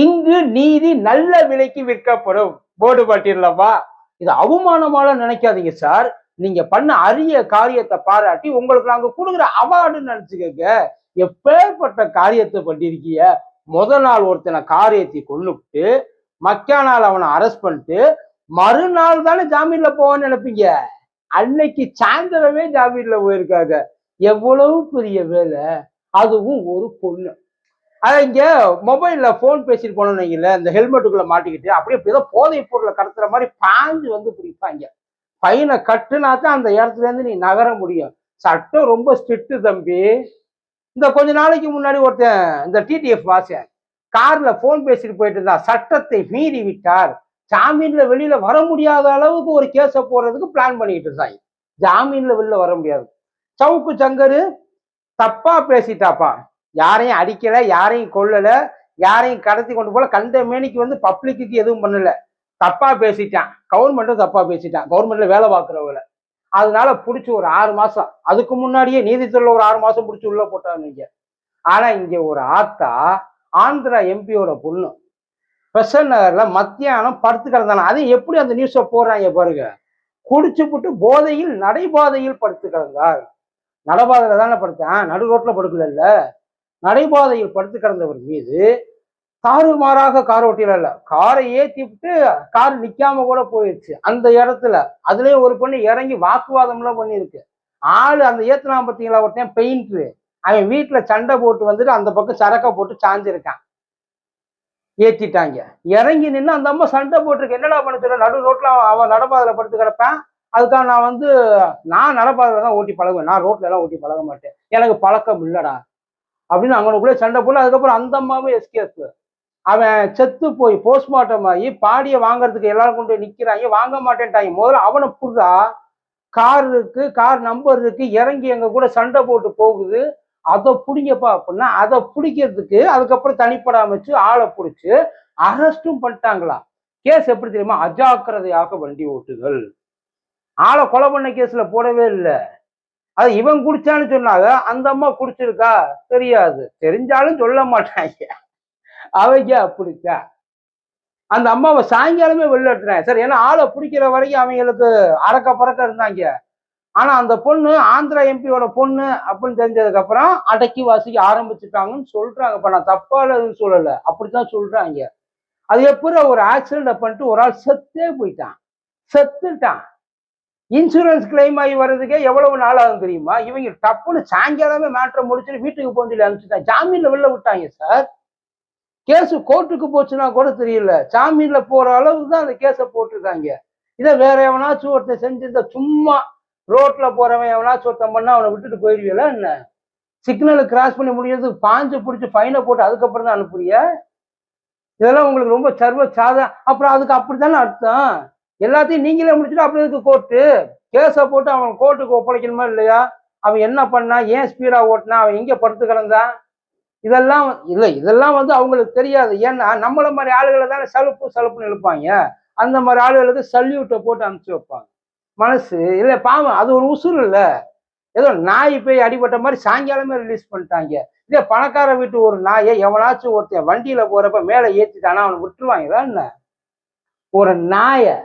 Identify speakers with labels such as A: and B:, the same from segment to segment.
A: இங்கு நீதி நல்ல விலைக்கு விற்கப்படும். போர்டு பாட்டிடலவா இது அவமானமால நினைக்காதீங்க சார். நீங்க பண்ண அரிய காரியத்தை பாராட்டி உங்களுக்கு நாங்க கொடுக்குற அவார்டுன்னு நினைச்சுக்கங்க. எப்பேற்பட்ட காரியத்தை பண்ணிருக்கிய முத நாள் ஒருத்தனை காரியத்தை கொண்டுட்டு மக்கா நாள் அவனை அரெஸ்ட் பண்ணிட்டு மறுநாள் தானே ஜாமீன்ல போவான்னு நினைப்பீங்க? அன்னைக்கு சாயந்தரமே ஜாமீன்ல போயிருக்காங்க. எவ்வளவு பெரிய வேலை. அதுவும் ஒரு பொண்ணு. அதை இங்க மொபைல்ல போன் பேசிட்டு போனோம்னீங்கல்ல இந்த ஹெல்மெட்டுக்குள்ள மாட்டிக்கிட்டு அப்படியே ஏதோ போதை பொருளை கடத்துற மாதிரி பாஞ்சு வந்து பிடிப்பாங்க. பையனை கட்டுனா தான் அந்த இடத்துல இருந்து நீ நகர முடியும். சட்டம் ரொம்ப ஸ்ட்ரிக்ட் தம்பி. இந்த கொஞ்ச நாளைக்கு முன்னாடி ஒருத்தன் இந்த டிடிஎஃப் வாசன் கார்ல போன் பேசிட்டு போயிட்டு இருந்தா சட்டத்தை மீறி விட்டார். ஜாமீன்ல வெளியில வர முடியாத அளவுக்கு ஒரு கேஸ போடுறதுக்கு பிளான் பண்ணிட்டு இருந்தாங்க ஜாமீன்ல வெளில வர முடியாது. சவுக்கு சங்கரு தப்பா பேசிட்டாப்பா. யாரையும் அடிக்கல யாரையும் கொல்லல யாரையும் கடத்தி கொண்டு போல கண்ட மேனிக்கு வந்து பப்ளிக்கு எதுவும் பண்ணல. தப்பா பேசிட்டான். கவர்மெண்ட்டும் தப்பா பேசிட்டான். கவர்மெண்ட்ல வேலை பார்க்குறவங்கள. அதனால பிடிச்சி ஒரு ஆறு மாசம் அதுக்கு முன்னாடியே நீதித்துறையில் ஒரு ஆறு மாசம் பிடிச்சி உள்ள போட்டாங்க இங்க. ஆனா இங்க ஒரு ஆத்தா ஆந்திரா எம்பியோட பொண்ணு. பெசன் நகர்ல மத்தியானம் படுத்து கிடந்தானா. அது எப்படி அந்த நியூஸை போடுறாங்க பாருங்க. குடிச்சு போட்டு போதையில் நடைபாதையில் படுத்து கிடந்தார் நடைபாதையில தானே படுத்தான் நடு ரோட்ல படுக்கல நடைபாதையில் படுத்து கிடந்தவர் மீது தாறுமாறாக கார் ஓட்டிடல காரை ஏத்தி விட்டு கார் நிக்காம கூட போயிடுச்சு அந்த இடத்துல அதுலயே ஒரு பொண்ணு இறங்கி வாக்குவாதம்லாம் பண்ணியிருக்கு. ஆளு அந்த ஏத்துனா பார்த்தீங்களா ஒருத்தன் பெயிண்ட்ரு அவன் வீட்டுல சண்டை போட்டு வந்துட்டு அந்த பக்கம் சரக்கை போட்டு சாஞ்சிருக்கான். ஏத்திட்டாங்க. இறங்கி நின்று அந்த அம்மா சண்டை போட்டிருக்கு. என்னடா பண்ண சொல்ல நடு ரோட்ல அவன் அவன் நடப்பாதையில படுத்து கிடப்பேன். அதுக்காக நான் வந்து நான் நடப்பாதையில தான் ஓட்டி பழகுவேன். நான் ரோட்ல எல்லாம் ஓட்டி பழக மாட்டேன். எனக்கு பழக்கம் இல்லடா. அப்படின்னு அவனுக்குள்ளே சண்டை போட்டு அதுக்கப்புறம் அந்த அம்மாவும் எஸ்கேஸ் அவன் செத்து போய் போஸ்ட்மார்ட்டம் ஆகி பாடியை வாங்குறதுக்கு எல்லாரும் கொண்டு நிற்கிறாங்க நிக்கிறாங்க. வாங்க மாட்டேன்ட்டாங்க. முதல்ல அவனை புடுறா. கார் இருக்கு கார் நம்பர் இருக்கு. இறங்கி எங்க கூட சண்டை போட்டு போகுது. அதை பிடிங்கப்பா அப்படின்னா அதை பிடிக்கிறதுக்கு அதுக்கப்புறம் தனிப்பட வச்சு ஆளை பிடிச்சி அரெஸ்டும் பண்ணிட்டாங்களா? கேஸ் எப்படி தெரியுமா? அஜாக்கிரதையாக வண்டி ஓட்டுதல். ஆளை கொலை பண்ண கேஸ்ல போடவே இல்லை. அது இவன் குடிச்சான்னு சொன்னாங்க அந்த அம்மா குடிச்சிருக்கா? தெரியாது. தெரிஞ்சாலும் சொல்ல மாட்டாங்க. அவங்க அப்படிச்சா அந்த அம்மாவை சாயங்காலமே வெளில சரி ஏன்னா ஆளை பிடிக்கிற வரைக்கும் அவங்களுக்கு அறக்க பறக்க இருந்தாங்க. ஆனா அந்த பொண்ணு ஆந்திரா எம்பியோட பொண்ணு அப்படின்னு தெரிஞ்சதுக்கு அப்புறம் அடக்கி வாசிக்க ஆரம்பிச்சுட்டாங்கன்னு சொல்றாங்க. இப்ப நான் தப்பா எதுவும் சொல்லல. அப்படித்தான் சொல்றாங்க. அது எப்படி ஒரு ஆக்சிடென்ட் பண்ணிட்டு ஒரு ஆள் செத்தே போயிட்டான். செத்துட்டான். இன்சூரன்ஸ் கிளைம் ஆகி வர்றதுக்கே எவ்வளவு நாள் ஆகும் தெரியுமா? இவங்க டப்புன்னு சாயங்காலமே மேட்ரை முடிச்சுட்டு வீட்டுக்கு போக சொல்லி அனுப்பிச்சுட்டாங்க ஜாமீன்ல வெளில விட்டாங்க சார் கேஸ் கோர்ட்டுக்கு போச்சுன்னா கூட தெரியல. ஜாமீன்ல போற அளவுக்கு தான் அந்த கேஸை போட்டிருக்காங்க. இதை வேற எவனாச்சும் ஒருத்தன் செஞ்சிருந்தா சும்மா ரோட்ல போறவன் எவனாச்சும் ஒருத்தன் பண்ணா அவனை விட்டுட்டு போயிருவீல என்ன? சிக்னலை கிராஸ் பண்ணி முடியறதுக்கு பாஞ்சு பிடிச்சி ஃபைனை போட்டு அதுக்கப்புறம் தான் அனுப்புறிய? இதெல்லாம் உங்களுக்கு ரொம்ப சர்வ சாதம் அப்புறம் அதுக்கு அப்படி தானே அர்த்தம்? எல்லாத்தையும் நீங்களே முடிச்சுட்டு அப்படி இருக்கு கோர்ட்டு கேஸை போட்டு அவன் கோர்ட்டுக்கு ஒப்படைக்கணுமா இல்லையா? அவன் என்ன பண்ணா? ஏன் ஸ்பீடா ஓட்டினா? அவன் எங்க படுத்து கிடந்தான் இதெல்லாம் இல்லை இதெல்லாம் வந்து அவங்களுக்கு தெரியாது. ஏன்னா நம்மள மாதிரி ஆளுகளை தானே சலுப்பு சலுப்புன்னு இழுப்பாங்க. அந்த மாதிரி ஆளுகளுக்கு சல்யூட்டை போட்டு அனுப்பிச்சு வைப்பாங்க. மனசு இல்லை பாவம் அது ஒரு உசுறு இல்லை. ஏதோ நாய் போய் அடிபட்ட மாதிரி சாயங்காலமே ரிலீஸ் பண்ணிட்டாங்க. இதே பணக்கார வீட்டு ஒரு நாயை எவனாச்சும் ஒருத்தன் வண்டியில போறப்ப மேலே ஏற்றிட்டானா அவனை விட்டுருவாங்க என்ன? ஒரு நாயை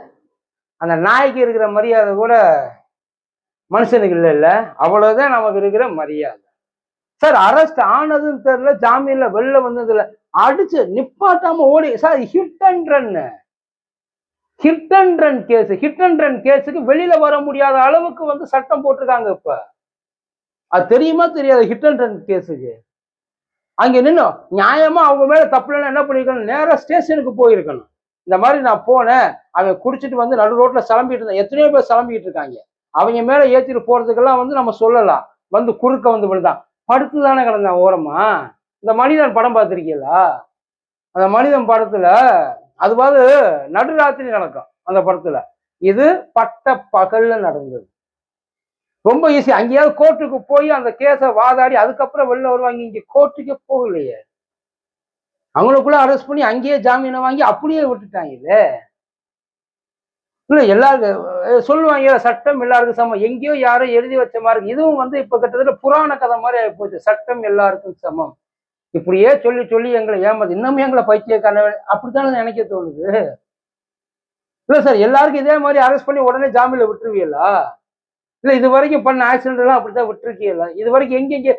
A: அந்த நாய்க்கு இருக்கிற மரியாதை கூட மனுஷனுக்கு இல்லை இல்லை. அவ்வளவுதான் நமக்கு இருக்கிற மரியாதை. சார் அரெஸ்ட் ஆனதுன்னு தெரியல ஜாமீன்ல வெளில வந்ததுல அடிச்சு நிப்பாட்டாம ஓடி sir hit and run hit and run case hit and run கேஸுக்கு வெளியில வர முடியாத அளவுக்கு வந்து சட்டம் போட்டிருக்காங்க இப்ப. அது தெரியுமா தெரியாது ஹிட் அண்ட் ரன் கேஸுக்கு அங்க நின்னு நியாயமா அவங்க மேல தப்புலன்னா என்ன பண்ணிருக்கணும்? நேரா ஸ்டேஷனுக்கு போயிருக்கணும். இந்த மாதிரி நான் போனேன் அவன் குடிச்சிட்டு வந்து நடு ரோட்ல கிளம்பிட்டு இருந்தான். எத்தனையோ பேர் கிளம்பிட்டு இருக்காங்க. அவங்க மேல ஏற்றிட்டு போறதுக்கெல்லாம் வந்து நம்ம சொல்லலாம். வந்து குறுக்க வந்து விழுந்தான். படுத்து தானே கிடந்தான் ஓரமா. இந்த மனிதன் படம் பார்த்துருக்கீங்களா? அந்த மனிதன் படத்துல அதுவாது நடுராத்திரி நடக்கும் அந்த படத்துல. இது பட்ட பகல்ல நடந்தது. ரொம்ப ஈஸி. அங்கேயாவது கோர்ட்டுக்கு போய் அந்த கேஸை வாதாடி அதுக்கப்புறம் வெளில வருவாங்க. இங்க கோர்ட்டுக்கே போகலையே. அவங்களுக்குள்ள அரெஸ்ட் பண்ணி அங்கேயே ஜாமீனை வாங்கி அப்படியே விட்டுட்டாங்க இது. இல்ல எல்லாருக்கும் சொல்லுவாங்க சட்டம் எல்லாருக்கும் சமம். எங்கேயோ யாரோ எழுதி வச்ச மாதிரி இருக்கு. இதுவும் வந்து இப்ப கிட்டத்தட்ட புராண கதை மாதிரி ஆகி போச்சு. சட்டம் எல்லாருக்கும் சமம். இப்படியே சொல்லி சொல்லி எங்களை ஏமாது இன்னமும் எங்களை பைத்தியக்கான அப்படித்தானே நினைக்க தோணுது? இல்ல சார் எல்லாருக்கும் இதே மாதிரி அரெஸ்ட் பண்ணி உடனே ஜாமீனில் விட்டுருவீங்களா? இல்ல இது வரைக்கும் பண்ண ஆக்சிடென்ட் எல்லாம் அப்படித்தான் விட்டுருக்கீங்களா? இது வரைக்கும் எங்க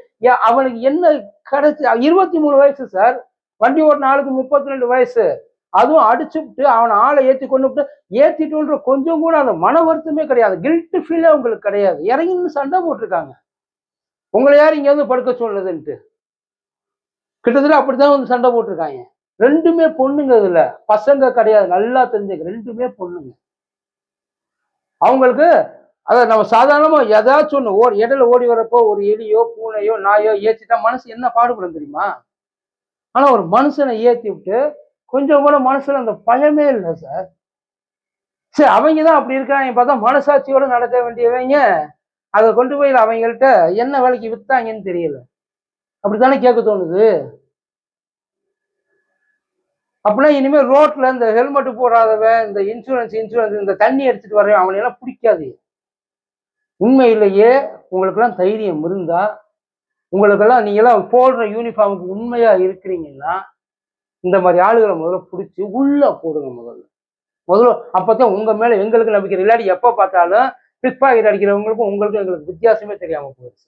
A: அவனுக்கு என்ன கிடைச்சு? இருபத்தி மூணு வயசு சார். வண்டி ஒரு ஆளுக்கு முப்பத்தி ரெண்டு வயசு. அதுவும் அடிச்சுட்டு அவனை ஆளை ஏத்தி கொண்டு விட்டு ஏத்திட்டுன்ற கொஞ்சம் கூட அந்த மன வருத்தமே கிடையாது. கில்ட்டு ஃபீலே உங்களுக்கு கிடையாது. இறங்கின்னு சண்டை போட்டிருக்காங்க. உங்களை யார் இங்க வந்து படுக்க சொல்லுதுன்ட்டு. கிட்டத்தட்ட அப்படித்தான் வந்து சண்டை போட்டிருக்காங்க. ரெண்டுமே பொண்ணுங்க இதுல. பசங்க கிடையாது. நல்லா தெரிஞ்சுக்க. ரெண்டுமே பொண்ணுங்க. அவங்களுக்கு அதை நம்ம சாதாரணமா ஏதாச்சும் ஒண்ணு ஓடி இடையில ஓடி வரப்போ ஒரு எலியோ பூனையோ நாயோ ஏச்சிட்டா மனசு என்ன பாடுபடும் தெரியுமா? ஆனால் ஒரு மனுஷனை ஏற்றி விட்டு கொஞ்சம் கூட மனசில் அந்த பயமே இல்லை சார் சரி அவங்க தான் அப்படி இருக்காங்க பார்த்தா மனசாட்சியோடு நடக்க வேண்டியவங்க அதை கொண்டு போய் அவங்கள்ட்ட என்ன வேலைக்கு விற்றாங்கன்னு தெரியல. அப்படித்தானே கேட்க தோணுது? அப்படின்னா இனிமேல் ரோட்ல இந்த ஹெல்மெட் போடாதவன் இந்த இன்சூரன்ஸ் இன்சூரன்ஸ் இந்த தண்ணி அடிச்சிட்டு வரவன் அவனையெல்லாம் பிடிக்காது உண்மையிலேயே உங்களுக்கெல்லாம் தைரியம் இருந்தால் உங்களுக்கெல்லாம் நீங்களாம் போடுற யூனிஃபார்முக்கு உண்மையா இருக்கிறீங்கன்னா இந்த மாதிரி ஆளுகளை முதல்ல பிடிச்சி உள்ள போடுங்க முதல்ல. முதல்ல அப்பதான் உங்க மேல எங்களுக்கு நம்பிக்கை இல்லாட்டி எப்ப பார்த்தாலும் பிக் பாக்கெட் அடிக்கிறவங்களுக்கும் உங்களுக்கும் எங்களுக்கு வித்தியாசமே தெரியாம போயிடுச்சு.